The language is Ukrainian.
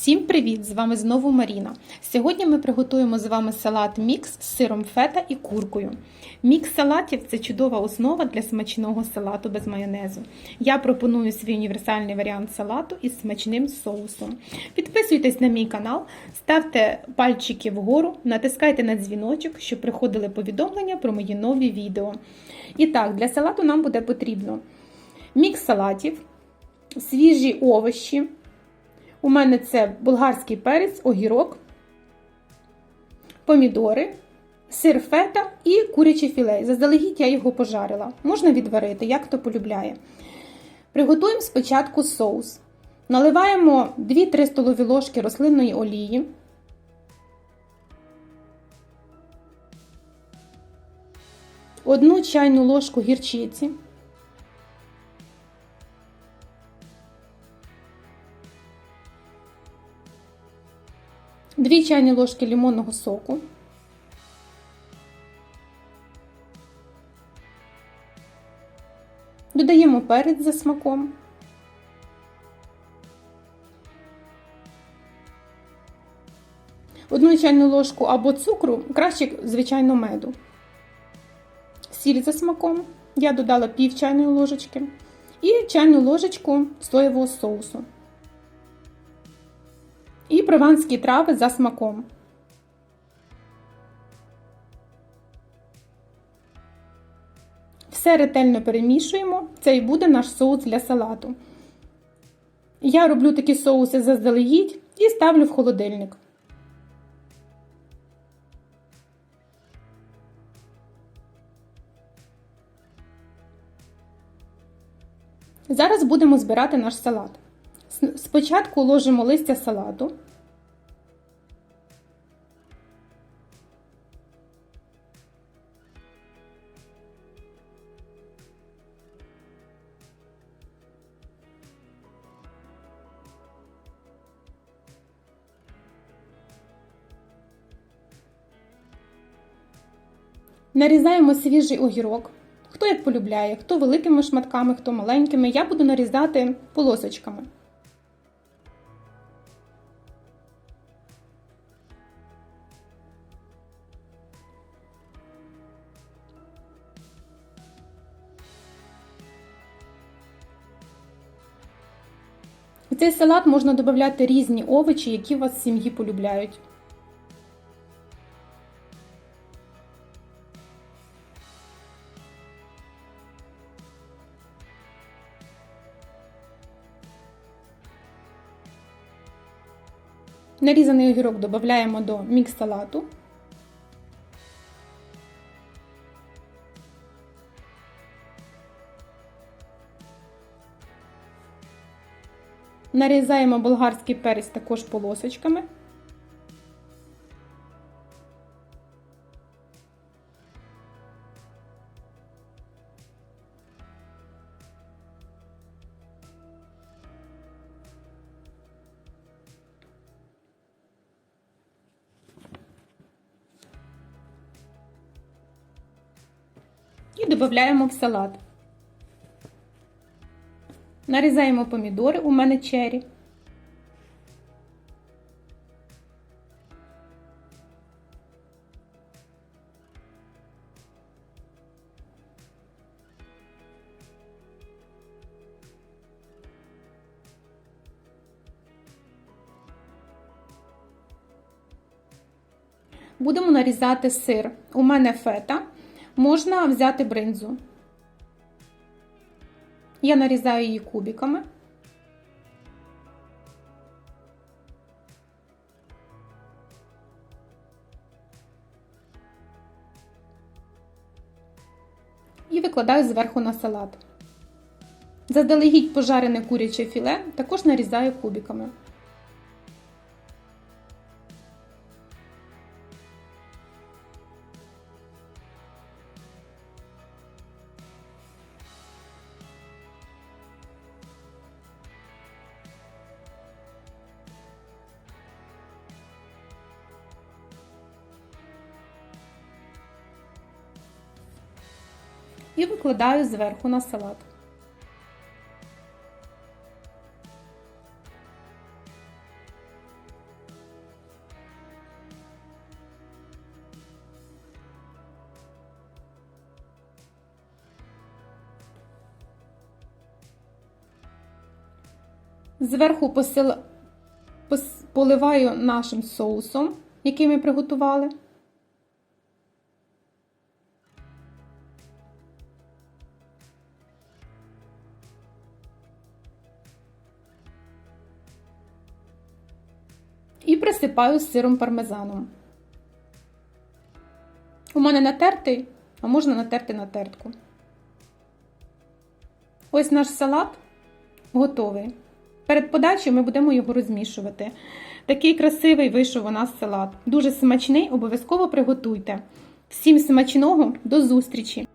Всім привіт! З вами знову Маріна. Сьогодні ми приготуємо з вами салат мікс з сиром фета і куркою. Мікс салатів це чудова основа для смачного салату без майонезу. Я пропоную свій універсальний варіант салату із смачним соусом. Підписуйтесь на мій канал, ставте пальчики вгору, натискайте на дзвіночок, щоб приходили повідомлення про мої нові відео. І так, для салату нам буде потрібно мікс салатів, свіжі овочі. У мене це болгарський перець, огірок, помідори, сир фета і курячий філе. Заздалегідь я його пожарила. Можна відварити, як хто полюбляє. Приготуємо спочатку соус. Наливаємо 2-3 столові ложки рослинної олії. Одну чайну ложку гірчиці. Дві чайні ложки лимонного соку. Додаємо перець за смаком. Одну чайну ложку або цукру, краще, звичайно, меду. Сіль за смаком. Я додала пів чайної ложечки. І чайну ложечку соєвого соусу. Прованські трави за смаком. Все ретельно перемішуємо. Це і буде наш соус для салату. Я роблю такі соуси заздалегідь і ставлю в холодильник. Зараз будемо збирати наш салат. Спочатку ложимо листя салату. Нарізаємо свіжий огірок. Хто як полюбляє, хто великими шматками, хто маленькими. Я буду нарізати полосочками. В цей салат можна додати різні овочі, які вас в сім'ї полюбляють. Нарізаний огірок додаємо до мікс салату. Нарізаємо болгарський перець також полосочками. І додаємо в салат. Нарізаємо помідори, у мене чері. Будемо нарізати сир. У мене фета. Можна взяти бринзу. Я нарізаю її кубиками. І викладаю зверху на салат. Заздалегідь пожарене куряче філе також нарізаю кубиками. і викладаю зверху на салат. Зверху посил... пос... поливаю нашим соусом, який ми приготували. І присипаю сиром пармезаном. У мене натертий, а можна натерти на тертку. Ось наш салат готовий. Перед подачею ми будемо його розмішувати. Такий красивий вийшов у нас салат. Дуже смачний, обов'язково приготуйте. Всім смачного, до зустрічі!